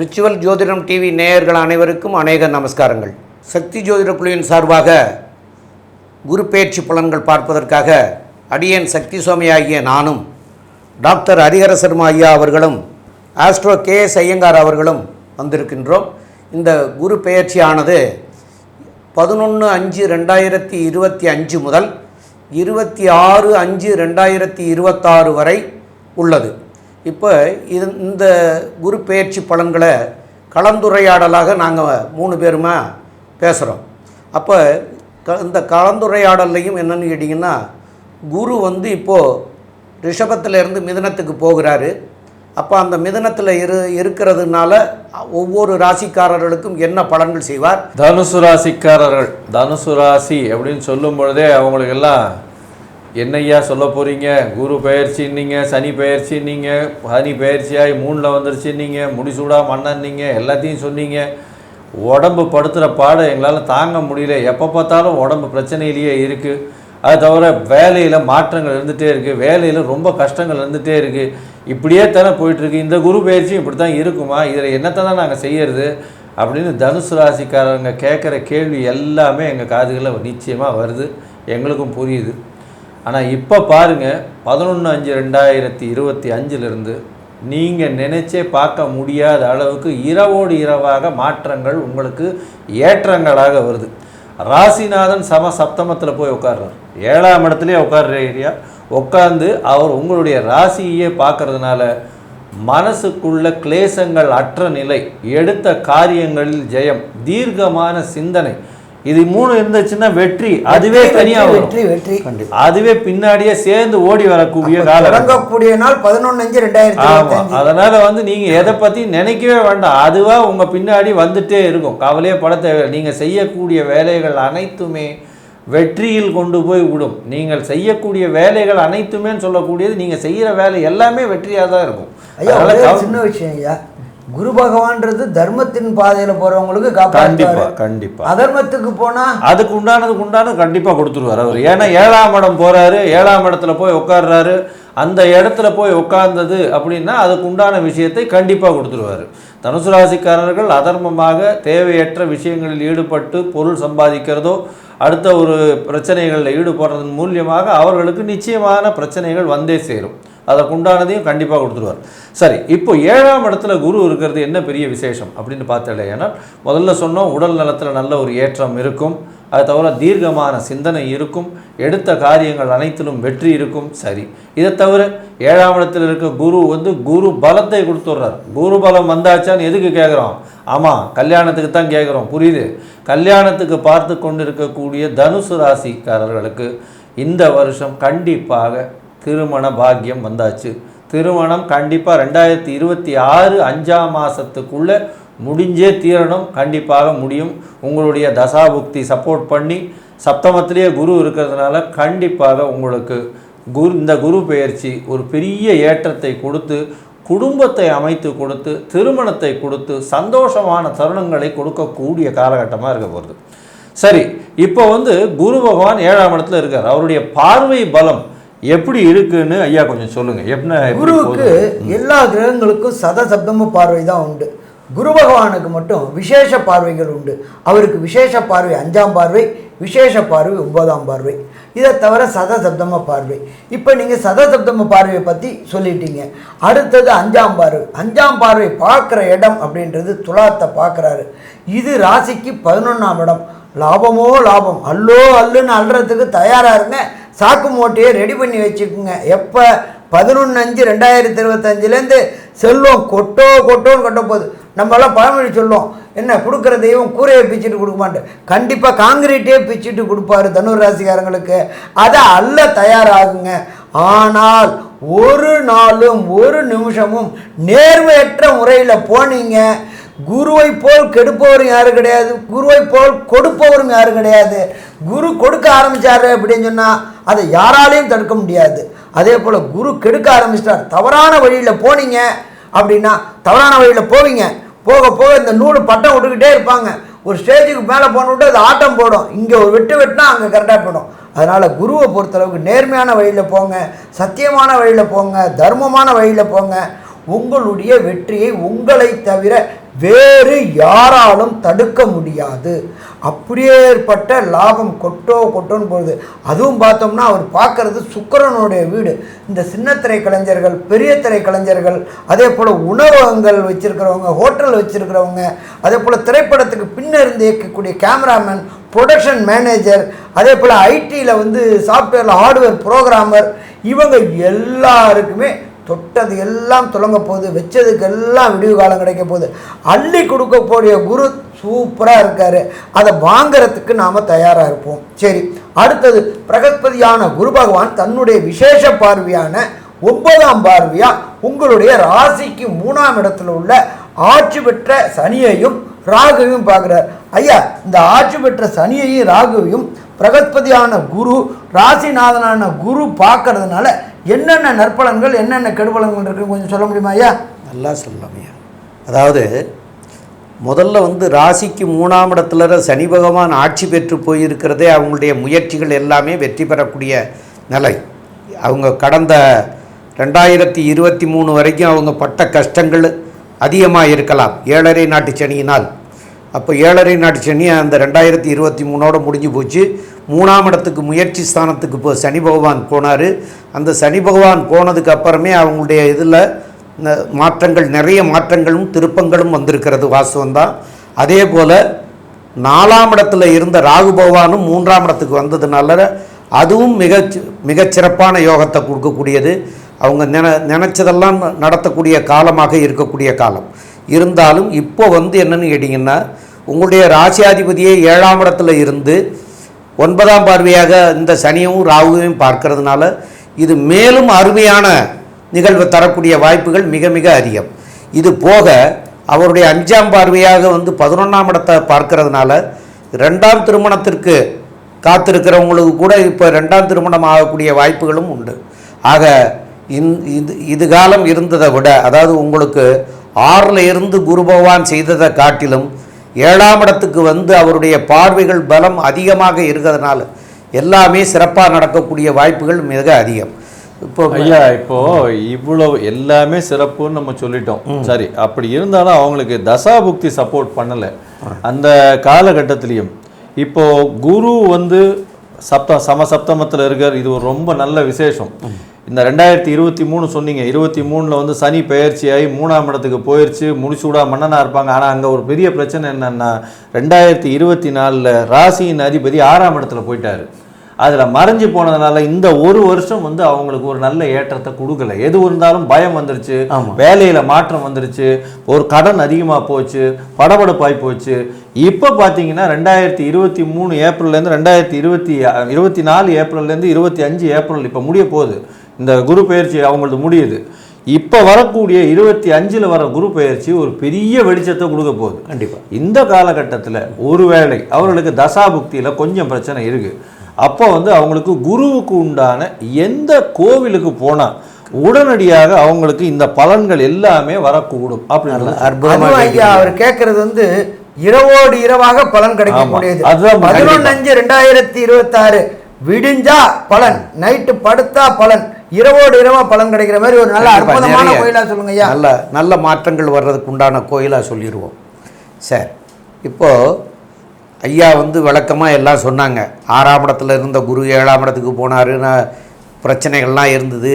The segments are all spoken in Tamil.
ரிச்சுவல் ஜோதிடம் டிவி நேயர்கள் அனைவருக்கும் அநேக நமஸ்காரங்கள். சக்தி ஜோதிட குழுவின் சார்பாக குரு பேச்சு பலன்கள் பார்ப்பதற்காக அடியேன் சக்தி சுவாமி ஆகிய நானும் டாக்டர் ஹரிஹர சர்மா ஐயா அவர்களும் ஆஸ்ட்ரோ கே எஸ் ஐயங்கார் அவர்களும் வந்திருக்கின்றோம். இந்த குரு பெயர்ச்சியானது பதினொன்று அஞ்சு ரெண்டாயிரத்தி இருபத்தி அஞ்சு முதல் இருபத்தி ஆறு அஞ்சு ரெண்டாயிரத்தி இருபத்தாறு வரை உள்ளது. இப்போ இது இந்த குரு பெயர்ச்சி பலன்களை கலந்துரையாடலாக நாங்கள் மூணு பேருமா பேசுகிறோம் அப்போ க இந்த கலந்துரையாடல்லையும் என்னென்னு கேட்டிங்கன்னா குரு வந்து இப்போது ரிஷபத்திலேருந்து மிதனத்துக்கு போகிறாரு. அப்போ அந்த மிதனத்தில் இரு இருக்கிறதுனால ஒவ்வொரு ராசிக்காரர்களுக்கும் என்ன பலன்கள் செய்வார்? தனுசு ராசிக்காரர்கள் தனுசு ராசி அப்படின்னு சொல்லும் பொழுதே அவங்களுக்கு எல்லாம் என்னய்யா சொல்ல போகிறீங்க குரு பயிற்சின்னீங்க சனி பயிற்சின்னீங்க சனி பயிற்சியாகி மூணில் வந்துருச்சுன்னீங்க முடிசூடா மண்ணன்னீங்க எல்லாத்தையும் சொன்னீங்க. உடம்பு படுத்துகிற பாடு எங்களால் தாங்க முடியல. எப்போ பார்த்தாலும் உடம்பு பிரச்சனையிலேயே இருக்குது அது தவிர வேலையில் மாற்றங்கள் இருந்துகிட்டே இருக்குது வேலையில் ரொம்ப கஷ்டங்கள் இருந்துகிட்டே இருக்குது இப்படியே தானே போயிட்டுருக்கு. இந்த குரு பயிற்சியும் இப்படி தான் இருக்குமா? இதில் என்னத்தை தான் நாங்கள் செய்யறது? அப்படின்னு தனுசு ராசிக்காரங்க கேட்குற கேள்வி எல்லாமே எங்கள் காதுகளில் நிச்சயமாக வருது. எங்களுக்கும் புரியுது. ஆனால் இப்போ பாருங்கள் பதினொன்று அஞ்சு ரெண்டாயிரத்தி இருபத்தி அஞ்சிலிருந்து நீங்கள் நினைச்சே பார்க்க முடியாத அளவுக்கு இரவோடு இரவாக மாற்றங்கள் உங்களுக்கு ஏற்றங்களாக வருது. ராசிநாதன் சம சப்தமத்தில் போய் உட்கார்றார். ஏழாம் இடத்துலேயே உட்கார்ற ஏரியா. உட்கார்ந்து அவர் உங்களுடைய ராசியே பார்க்கறதுனால மனசுக்குள்ள கிளேசங்கள் அற்ற நிலை எடுத்த காரியங்களில் ஜெயம் தீர்க்கமான சிந்தனை இது மூணு இருந்துச்சுன்னா வெற்றி. அதுவே தனியா வெற்றி வெற்றி அதுவே பின்னாடியே சேர்ந்து ஓடி வரக்கூடிய காலம். தொடங்கக்கூடிய நாள் பதினொன்று அஞ்சு ரெண்டாயிரத்தி ஆமா. அதனால வந்து நீங்க எதை பத்தி நினைக்கவே வேண்டாம். அதுவா உங்க பின்னாடி வந்துட்டே இருக்கும். கவலையே பட தேவையில்லை நீங்க செய்யக்கூடிய வேலைகள் அனைத்துமே வெற்றியில் கொண்டு போய் விடும். நீங்கள் செய்யக்கூடிய வேலைகள் அனைத்துமே சொல்லக்கூடியது நீங்க செய்யற வேலை எல்லாமே வெற்றியா தான் இருக்கும். ஐயா சின்ன விஷயம் ஐயா. குரு பகவான்றது தர்மத்தின் பாதையில போறவங்களுக்கு கண்டிப்பா கண்டிப்பா. அதர்மத்துக்கு போனா அதுக்கு உண்டானதுக்கு உண்டானது கண்டிப்பாக கொடுத்துருவார் அவர். ஏன்னா ஏழாம் இடம் போகிறாரு ஏழாம் இடத்துல போய் உட்கார்றாரு அந்த இடத்துல போய் உட்கார்ந்தது அப்படின்னா அதுக்கு உண்டான விஷயத்தை கண்டிப்பாக கொடுத்துருவார். தனுசு ராசிக்காரர்கள் அதர்மமாக தேவையற்ற விஷயங்களில் ஈடுபட்டு பொருள் சம்பாதிக்கிறதோ அடுத்த ஒரு பிரச்சனைகளில் ஈடுபடுறதன் மூலியமாக அவர்களுக்கு நிச்சயமான பிரச்சனைகள் வந்தே சேரும். அதற்கு உண்டானதையும் கண்டிப்பாக கொடுத்துருவார். சரி இப்போ ஏழாம் இடத்துல குரு இருக்கிறது என்ன பெரிய விசேஷம் அப்படின்னு பார்த்தல ஏன்னா முதல்ல சொன்னோம் உடல் நலத்தில் நல்ல ஒரு ஏற்றம் இருக்கும். அது தவிர தீர்க்கமான சிந்தனை இருக்கும். எடுத்த காரியங்கள் அனைத்திலும் வெற்றி இருக்கும். சரி இதை தவிர ஏழாம் இடத்துல இருக்க குரு வந்து குரு பலத்தை கொடுத்துட்றார். குரு பலம் வந்தாச்சான்னு எதுக்கு கேட்குறோம்? ஆமாம் கல்யாணத்துக்கு தான் கேட்குறோம். புரியுது? கல்யாணத்துக்கு பார்த்து கொண்டிருக்கக்கூடிய தனுசு ராசிக்காரர்களுக்கு இந்த வருஷம் கண்டிப்பாக திருமண பாக்கியம் வந்தாச்சு. திருமணம் கண்டிப்பாக ரெண்டாயிரத்தி இருபத்தி ஆறு அஞ்சாம் மாதத்துக்குள்ளே முடிஞ்சே தீரணும். கண்டிப்பாக முடியும். உங்களுடைய தசாபுக்தி சப்போர்ட் பண்ணி சப்தமத்திலேயே குரு இருக்கிறதுனால கண்டிப்பாக உங்களுக்கு குரு இந்த குரு பெயர்ச்சி ஒரு பெரிய ஏற்றத்தை கொடுத்து குடும்பத்தை அமைத்து கொடுத்து திருமணத்தை கொடுத்து சந்தோஷமான தருணங்களை கொடுக்கக்கூடிய காலகட்டமாக இருக்க போகிறது சரி இப்போ வந்து குரு பகவான் ஏழாம் இடத்துல இருக்கார். அவருடைய பார்வை பலம் எப்படி இருக்குன்னு ஐயா கொஞ்சம் சொல்லுங்க. என்ன எப்படி குருவுக்கு? எல்லா கிரகங்களுக்கும் சத சப்தம பார்வை தான் உண்டு. குரு பகவானுக்கு மட்டும் விசேஷ பார்வைகள் உண்டு. அவருக்கு விசேஷ பார்வை அஞ்சாம் பார்வை விசேஷ பார்வை ஒன்பதாம் பார்வை. இதை தவிர சத சப்தம பார்வை. இப்போ நீங்கள் சத சப்தம பார்வையை பற்றி சொல்லிட்டீங்க. அடுத்தது அஞ்சாம் பார்வை. அஞ்சாம் பார்வை பார்க்குற இடம் அப்படின்றது துலாத்தை பார்க்குறாரு. இது ராசிக்கு பதினொன்றாம் இடம். லாபமோ லாபம். அல்லோ அல்லுன்னு அல்றதுக்கு தயாராக இருங்க. சாக்கு மூட்டையை ரெடி பண்ணி வச்சுக்கோங்க. எப்போ? பதினொன்று அஞ்சு ரெண்டாயிரத்தி இருபத்தஞ்சிலேருந்து செல்வம் கொட்டோ கொட்டோன்னு கொட்ட போகுது. நம்மளாம் பழமொழி சொல்லுவோம். என்ன கொடுக்குற தெய்வம் கூரையை பிச்சுட்டு கொடுக்க மாட்டேன். கண்டிப்பாக காங்கிரீட்டே பிச்சுட்டு கொடுப்பாரு தனுர் ராசிக்காரங்களுக்கு. அதை அல்ல தயாராகுங்க. ஆனால் ஒரு நாளும் ஒரு நிமிஷமும் நேர்மையற்ற முறையில் போனீங்க. குருவை போல் கெடுப்பவரும் யாரும் கிடையாது. குருவை போல் கொடுப்பவரும் யாரும் கிடையாது. குரு கொடுக்க ஆரம்பித்தார் அப்படின்னு சொன்னால் அதை யாராலையும் தடுக்க முடியாது. அதே போல் குரு கெடுக்க ஆரம்பிச்சிட்டார். தவறான வழியில் போனீங்க அப்படின்னா தவறான வழியில் போவீங்க. போக போக இந்த நூல் பட்டம் விட்டுக்கிட்டே இருப்பாங்க. ஒரு ஸ்டேஜுக்கு மேலே போனவிட்டு அது ஆட்டம் போடும். இங்கே ஒரு வெட்டு வெட்டினா அங்கே கரெக்டாக போயிடும். அதனால் குருவை பொறுத்தளவுக்கு நேர்மையான வழியில் போங்க சத்தியமான வழியில் போங்க தர்மமான வழியில் போங்க. உங்களுடைய வெற்றியை உங்களை தவிர வேறு யாராலும் தடுக்க முடியாது. அப்படியேற்பட்ட லாபம் கொட்டோ கொட்டோன்னு போகுது. அதுவும் பார்த்தோம்னா அவர் பார்க்கறது சுக்கரனுடைய வீடு. இந்த சின்னத்திரை கலைஞர்கள் பெரிய திரை கலைஞர்கள் அதே போல் உணவகங்கள் வச்சுருக்கிறவங்க ஹோட்டல் வச்சுருக்கிறவங்க அதே போல் திரைப்படத்துக்கு பின்னிருந்து இயக்கக்கூடிய கேமராமேன் ப்ரொடக்ஷன் மேனேஜர் அதே போல் ஐடியில் வந்து சாஃப்ட்வேரில் ஹார்ட்வேர் ப்ரோக்ராமர் இவங்க எல்லாருக்குமே தொட்டது எல்லாம் துலங்க போகுது வச்சதுக்கெல்லாம் விடிவு காலம் கிடைக்க போகுது. அள்ளி கொடுக்கக்கூடிய குரு சூப்பராக இருக்கார். அதை வாங்குறதுக்கு நாம் தயாராக இருப்போம். சரி அடுத்தது பிரகஸ்பதியான குரு பகவான் தன்னுடைய விசேஷ பார்வையான ஒன்பதாம் பார்வையா உங்களுடைய ராசிக்கு மூணாம் இடத்துல உள்ள ஆட்சி பெற்ற சனியையும் ராகுவையும் பார்க்குறார். ஐயா இந்த ஆட்சி பெற்ற சனியையும் ராகுவையும் பிரகஸ்பதியான குரு ராசிநாதனான குரு பார்க்கறதுனால என்னென்ன நற்பலன்கள் என்னென்ன கெடுபலன்கள் இருக்குன்னு கொஞ்சம் சொல்ல முடியுமா ஐயா? நல்லா சொல்லலாமையா அதாவது முதல்ல வந்து ராசிக்கு மூணாம் இடத்துல சனி பகவான் ஆட்சி பெற்று போயிருக்கிறதே அவங்களுடைய முயற்சிகள் எல்லாமே வெற்றி பெறக்கூடிய நிலை. அவங்க கடந்த ரெண்டாயிரத்தி இருபத்தி மூணு வரைக்கும் அவங்க பட்ட கஷ்டங்கள் அதிகமாக இருக்கலாம். ஏழரை நாட்டு சனியினால். அப்போ ஏழரை நாட்டு சனி அந்த ரெண்டாயிரத்தி இருபத்தி மூணோட முடிஞ்சு போச்சு. மூணாம் இடத்துக்கு முயற்சி ஸ்தானத்துக்கு இப்போ சனி பகவான் போனார். அந்த சனி பகவான் போனதுக்கு அப்புறமே அவங்களுடைய இதில் மாற்றங்கள் நிறைய மாற்றங்களும் திருப்பங்களும் வந்திருக்கிறது வாஸ்தவம் தான். அதே போல் நாலாம் இடத்துல இருந்த ராகு பகவானும் மூன்றாம் இடத்துக்கு வந்ததுனால அதுவும் மிக மிகச்சிறப்பான யோகத்தை கொடுக்கக்கூடியது. அவங்க நின நினச்சதெல்லாம் நடத்தக்கூடிய காலமாக இருக்கக்கூடிய காலம். இருந்தாலும் இப்போ வந்து என்னென்னு கேட்டிங்கன்னா உங்களுடைய ராசியாதிபதியே ஏழாம் இடத்துல இருந்து ஒன்பதாம் பார்வையாக இந்த சனியும் ராகுவையும் பார்க்கறதுனால இது மேலும் அருமையான நிகழ்வு தரக்கூடிய வாய்ப்புகள் மிக மிக அதிகம். இது போக அவருடைய அஞ்சாம் பார்வையாக வந்து பதினொன்றாம் இடத்தை பார்க்கறதுனால ரெண்டாம் திருமணத்திற்கு காத்திருக்கிறவங்களுக்கு கூட இப்போ ரெண்டாம் திருமணம் ஆகக்கூடிய வாய்ப்புகளும் உண்டு. ஆக இந் இது இது காலம் இருந்ததை விட அதாவது உங்களுக்கு ஆறில் இருந்து குரு பகவான் செய்ததை காட்டிலும் ஏழாம் இடத்துக்கு வந்து அவருடைய பார்வைகள் பலம் அதிகமாக இருக்கிறதுனால எல்லாமே சிறப்பாக நடக்கக்கூடிய வாய்ப்புகள் மிக அதிகம். இப்போ ஐயா இப்போ இவ்வளவு எல்லாமே சிறப்புன்னு நம்ம சொல்லிட்டோம். சரி அப்படி இருந்தாலும் அவங்களுக்கு தசாபுக்தி சப்போர்ட் பண்ணல. அந்த காலகட்டத்திலையும். இப்போ குரு வந்து சப்த சமசப்தமத்தில் இருக்கார். இது ஒரு ரொம்ப நல்ல விசேஷம். இந்த ரெண்டாயிரத்தி இருபத்தி மூணு சொன்னீங்க. இருபத்தி மூணில் வந்து சனி பெயர்ச்சியாகி மூணாம் இடத்துக்கு போயிடுச்சு முடிசூடா மன்னனாக இருப்பாங்க. ஆனால் அங்கே ஒரு பெரிய பிரச்சனை என்னன்னா ரெண்டாயிரத்தி இருபத்தி நாலில் ராசியின் அதிபதி ஆறாம் இடத்துல போயிட்டாரு. அதில் மறைஞ்சு போனதுனால இந்த ஒரு வருஷம் வந்து அவங்களுக்கு ஒரு நல்ல ஏற்றத்தை கொடுக்கல. எது இருந்தாலும் பயம் வந்துருச்சு. வேலையில மாற்றம் வந்துருச்சு. ஒரு கடன் அதிகமாக போச்சு. படபடப்பாய் போச்சு. இப்போ பார்த்தீங்கன்னா ரெண்டாயிரத்தி இருபத்தி மூணு ஏப்ரல்லேருந்து ரெண்டாயிரத்தி இருபத்தி இருபத்தி நாலு ஏப்ரல்லேருந்து இருபத்தி அஞ்சு ஏப்ரல் இப்போ முடிய போகுது. இந்த குரு பயிற்சி அவங்களது முடியுது. இப்போ வரக்கூடிய இருபத்தி அஞ்சில் வர குரு பயிற்சி ஒரு பெரிய வெளிச்சத்தை கொடுக்க போகுது. கண்டிப்பாக இந்த காலகட்டத்தில் ஒருவேளை அவர்களுக்கு தசாபுக்தியில் கொஞ்சம் பிரச்சனை இருக்கு. அப்போ வந்து அவங்களுக்கு குருவுக்கு உண்டான எந்த கோவிலுக்கு போனால் உடனடியாக அவங்களுக்கு இந்த பலன்கள் எல்லாமே வரக்கூடும் அப்படின்னு. அற்புதமாக ஐயா அவர் கேட்கறது வந்து இரவோடு இரவாக பலன் கிடைக்கக்கூடியது அதுதான் பதினொன்று அஞ்சு ரெண்டாயிரத்தி இருபத்தாறு விடிஞ்சா பலன் நைட்டு படுத்தா பலன். இரவோடு இரவா பலன் கிடைக்கிற மாதிரி ஒரு நல்ல அற்புதமான நிறைய கோயிலா சொல்லுங்க ஐயா. நல்ல நல்ல மாற்றங்கள் வர்றதுக்கு உண்டான கோயிலாக சொல்லிடுவோம் சரி இப்போது ஐயா வந்து விளக்கமாக எல்லாம் சொன்னாங்க. ஆறாம் இடத்துல இருந்த குரு ஏழாம் இடத்துக்கு போனார் பிரச்சனைகள்லாம் இருந்தது.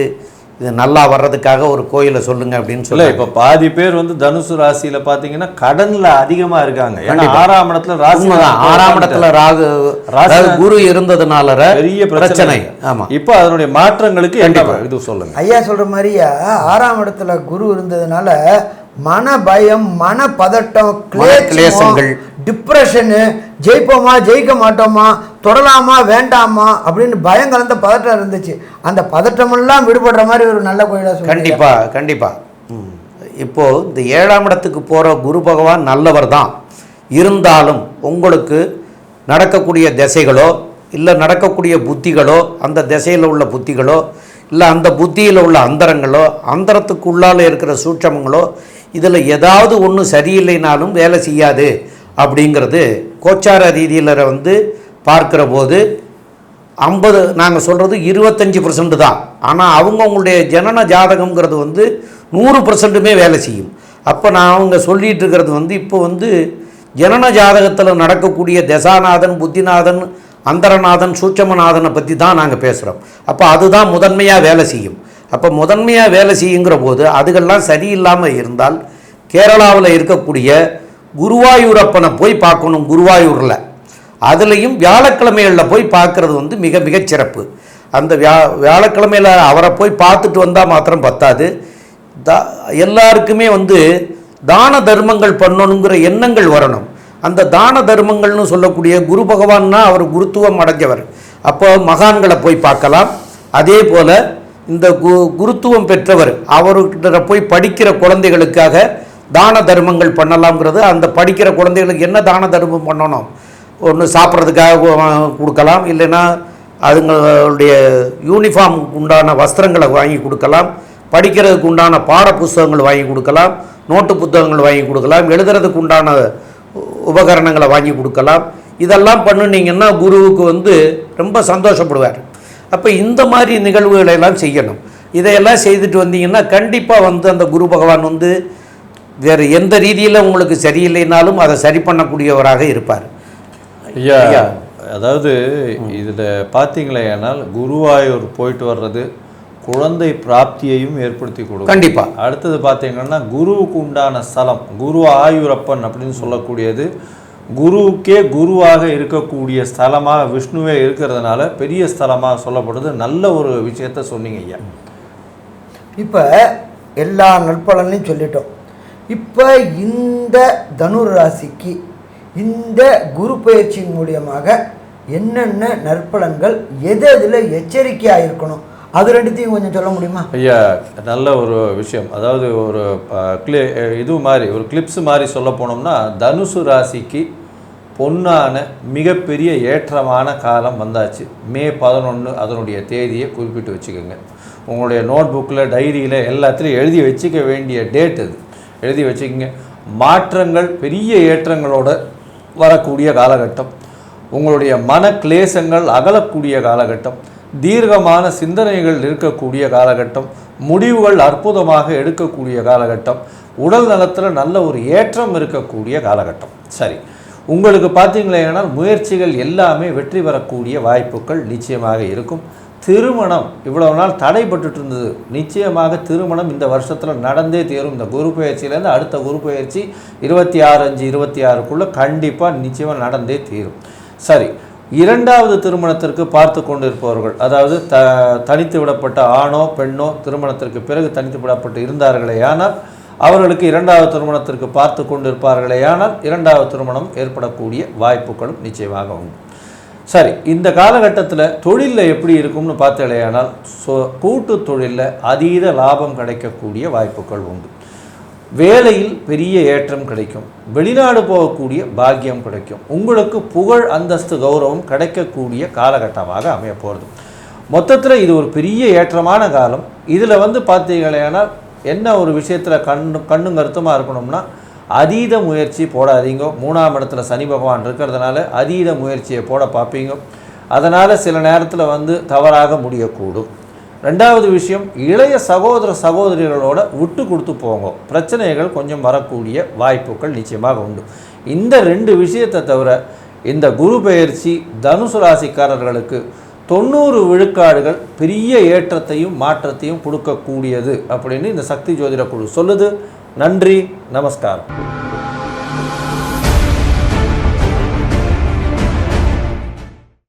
இது நல்லா வர்றதுக்காக ஒரு கோயிலை சொல்லுங்க அப்படின்னு சொல்ல இப்ப பாதி பேர் வந்து தனுசு ராசியில பாத்தீங்கன்னா கடன்ல அதிகமா இருக்காங்க. ஏன்னா. ஆறாம் இடத்துல ராசி ஆறாம் இடத்துல ராகு ராசி- அதாவது குரு இருந்ததுனால பெரிய பிரச்சனை. ஆமா. இப்போ அதனுடைய மாற்றங்களுக்கு கண்டிப்பா. இது சொல்லுங்க. ஐயா சொல்ற மாதிரியா ஆறாம் இடத்துல குரு இருந்ததுனால மன பயம் மன பதட்டம் கிளேசங்கள். டிப்ரெஷனு ஜெயிப்போமா ஜெயிக்க மாட்டோமா தொடலாமா வேண்டாமா அப்படின்னு பயம் கலந்த பதட்டம் இருந்துச்சு. அந்த பதட்டமெல்லாம் விடுபடுற மாதிரி ஒரு நல்ல கோயிலாக கண்டிப்பாக கண்டிப்பாக இப்போது இந்த ஏழாம் இடத்துக்கு போகிற குரு பகவான் நல்லவர் தான். இருந்தாலும் உங்களுக்கு நடக்கக்கூடிய திசைகளோ இல்லை நடக்கக்கூடிய புத்திகளோ அந்த திசையில் உள்ள புத்திகளோ இல்லை அந்த புத்தியில் உள்ள அந்தரங்களோ அந்தரத்துக்குள்ளால இருக்கிற சூட்சமங்களோ இதில் ஏதாவது ஒன்று சரியில்லைனாலும் வேலை செய்யாது அப்படிங்கிறது கோச்சார ரீதியில் வந்து பார்க்கிற போது ஐம்பது நாங்கள் சொல்கிறது இருபத்தஞ்சி பர்சன்ட் தான். ஆனால் அவங்கவுங்களுடைய ஜனன ஜாதகங்கிறது வந்து நூறு பர்சன்ட்டுமே வேலை செய்யும். அப்போ நான் அவங்க சொல்லிகிட்டு இருக்கிறது வந்து இப்போ வந்து ஜனன ஜாதகத்தில் நடக்கக்கூடிய தசாநாதன் புத்திநாதன் அந்தரநாதன் சூட்சமநாதனை பற்றி தான் நாங்கள் பேசுகிறோம் அப்போ அதுதான் முதன்மையாக வேலை செய்யும். அப்போ முதன்மையாக வேலை செய்யுங்கிற போது அதுகள்லாம் சரியில்லாமல் இருந்தால் கேரளாவில் இருக்கக்கூடிய குருவாயூரப்பனை போய் பார்க்கணும் குருவாயூரில். அதுலேயும் வியாழக்கிழமைகளில் போய் பார்க்குறது வந்து மிக மிகச் சிறப்பு. அந்த வியா வியாழக்கிழமையில் அவரை போய் பார்த்துட்டு வந்தால் மாத்திரம் பத்தாது. தா எல்லாருக்குமே வந்து தான தர்மங்கள் பண்ணணுங்கிற எண்ணங்கள் வரணும். அந்த தான தர்மங்கள்னு சொல்லக்கூடிய குரு பகவான்னா அவர் குருத்துவம் அடைஞ்சவர். அப்போ மகான்களை போய் பார்க்கலாம். அதே போல் இந்த கு குருத்துவம் பெற்றவர் அவர்கிட்ட போய் படிக்கிற குழந்தைகளுக்காக தான தர்மங்கள் பண்ணலாம்ங்கிறது அந்த படிக்கிற குழந்தைகளுக்கு என்ன தான தர்மம் பண்ணணும்? ஒன்று சாப்பிட்றதுக்காக கொடுக்கலாம். இல்லைன்னா அதுங்களுடைய யூனிஃபார்ம் உண்டான வஸ்திரங்களை வாங்கி கொடுக்கலாம். படிக்கிறதுக்கு உண்டான பாட புஸ்தகங்கள் வாங்கி கொடுக்கலாம். நோட்டு புத்தகங்கள் வாங்கி கொடுக்கலாம். எழுதுறதுக்கு உண்டான உபகரணங்களை வாங்கி கொடுக்கலாம். இதெல்லாம் பண்ணுனீங்கன்னா குருவுக்கு வந்து ரொம்ப சந்தோஷப்படுவார். அப்போ இந்த மாதிரி நிகழ்வுகளை எல்லாம் செய்யணும். இதையெல்லாம் செய்துட்டு வந்தீங்கன்னா கண்டிப்பாக வந்து அந்த குரு பகவான் வந்து வேறு எந்த ரீதியில் உங்களுக்கு சரியில்லைனாலும் அதை சரி பண்ணக்கூடியவராக இருப்பார். ஐயா. அதாவது இதில் பார்த்தீங்களேனால் குருவாயூர் போயிட்டு வர்றது குழந்தை பிராப்தியையும் ஏற்படுத்தி கொடுக்கும். கண்டிப்பா. அடுத்தது பார்த்தீங்கன்னா குருவுக்கு உண்டான ஸ்தலம் குரு ஆயுரப்பன் அப்படின்னு சொல்லக்கூடியது குருவுக்கே குருவாக இருக்கக்கூடிய ஸ்தலமாக விஷ்ணுவே இருக்கிறதுனால பெரிய ஸ்தலமாக சொல்லப்படுது. நல்ல ஒரு விஷயத்த சொன்னீங்க ஐயா. இப்போ எல்லா நற்பலனையும் சொல்லிட்டோம். இப்போ இந்த தனுர் ராசிக்கு இந்த குரு பயிற்சியின் மூலியமாக என்னென்ன நற்பலன்கள் எது எதில் எச்சரிக்கையாக இருக்கணும் அது ரெண்டுத்தையும் கொஞ்சம் சொல்ல முடியுமா? ஐயா நல்ல ஒரு விஷயம். அதாவது ஒரு கிளி இது மாதிரி ஒரு கிளிப்ஸ் மாதிரி சொல்ல போனோம்னா தனுசு ராசிக்கு பொன்னான மிகப்பெரிய ஏற்றமான காலம் வந்தாச்சு. மே பதினொன்று அதனுடைய தேதியை குறிப்பிட்டு வச்சுக்கோங்க. உங்களுடைய நோட் புக்கில் டைரியில் எல்லாத்துலேயும் எழுதி வச்சுக்க வேண்டிய டேட் அது. எழுதி வச்சுக்கோங்க. மாற்றங்கள் பெரிய ஏற்றங்களோட வரக்கூடிய காலகட்டம் உங்களுடைய மன கிளேசங்கள் அகலக்கூடிய காலகட்டம் தீர்க்கமான சிந்தனைகள் இருக்கக்கூடிய காலகட்டம் முடிவுகள் அற்புதமாக எடுக்கக்கூடிய காலகட்டம் உடல் நலத்தில் நல்ல ஒரு ஏற்றம் இருக்கக்கூடிய காலகட்டம். சரி உங்களுக்கு பார்த்தீங்களேனால் முயற்சிகள் எல்லாமே வெற்றி பெறக்கூடிய வாய்ப்புகள் நிச்சயமாக இருக்கும். திருமணம் இவ்வளவு நாள் தடைப்பட்டு இருந்தது. நிச்சயமாக திருமணம் இந்த வருஷத்தில் நடந்தே தீரும். இந்த குரு பயிற்சியிலேருந்து அடுத்த குரு பயிற்சி இருபத்தி ஆறு அஞ்சு இருபத்தி ஆறுக்குள்ளே கண்டிப்பாக நிச்சயமாக நடந்தே தீரும். சரி இரண்டாவது திருமணத்திற்கு பார்த்து கொண்டிருப்பவர்கள் அதாவது த தனித்து விடப்பட்ட ஆணோ பெண்ணோ திருமணத்திற்கு பிறகு தனித்து விடப்பட்டு இருந்தார்களே ஆனால் அவர்களுக்கு இரண்டாவது திருமணத்திற்கு பார்த்து கொண்டிருப்பார்களே ஆனால் இரண்டாவது திருமணம் ஏற்படக்கூடிய வாய்ப்புகளும் நிச்சயமாக உண்டு. சரி இந்த காலகட்டத்தில் தொழிலில் எப்படி இருக்கும்னு பார்த்தலையானால் ஸோ கூட்டு தொழிலில் அதீத லாபம் கிடைக்கக்கூடிய வாய்ப்புகள் உண்டு. வேலையில் பெரிய ஏற்றம் கிடைக்கும். வெளிநாடு போகக்கூடிய பாக்கியம் கிடைக்கும். உங்களுக்கு புகழ் அந்தஸ்து கௌரவம் கிடைக்கக்கூடிய காலகட்டமாக அமைய போகிறது மொத்தத்தில் இது ஒரு பெரிய ஏற்றமான காலம். இதில் வந்து பார்த்தீங்களேனால் என்ன ஒரு விஷயத்தில் கண்ணு கண்ணும் கருத்துமாக இருக்கணும்னா அதீத முயற்சி போடாதீங்க. மூணாம் இடத்துல சனி பகவான் இருக்கிறதுனால அதீத முயற்சியை போட பார்ப்பீங்க. அதனால் சில நேரத்தில் வந்து தவறாக முடியக்கூடும். ரெண்டாவது விஷயம் இளைய சகோதர சகோதரிகளோட விட்டு கொடுத்து போங்க. பிரச்சனைகள் கொஞ்சம் வரக்கூடிய வாய்ப்புகள் நிச்சயமாக உண்டு. இந்த ரெண்டு விஷயத்தை தவிர இந்த குரு பெயர்ச்சி தனுசு ராசிக்காரர்களுக்கு தொண்ணூறு விழுக்காடுகள் பெரிய ஏற்றத்தையும் மாற்றத்தையும் கொடுக்கக்கூடியது அப்படின்னு இந்த சக்தி ஜோதிட குழு சொல்லுது. नंरी नमस्कार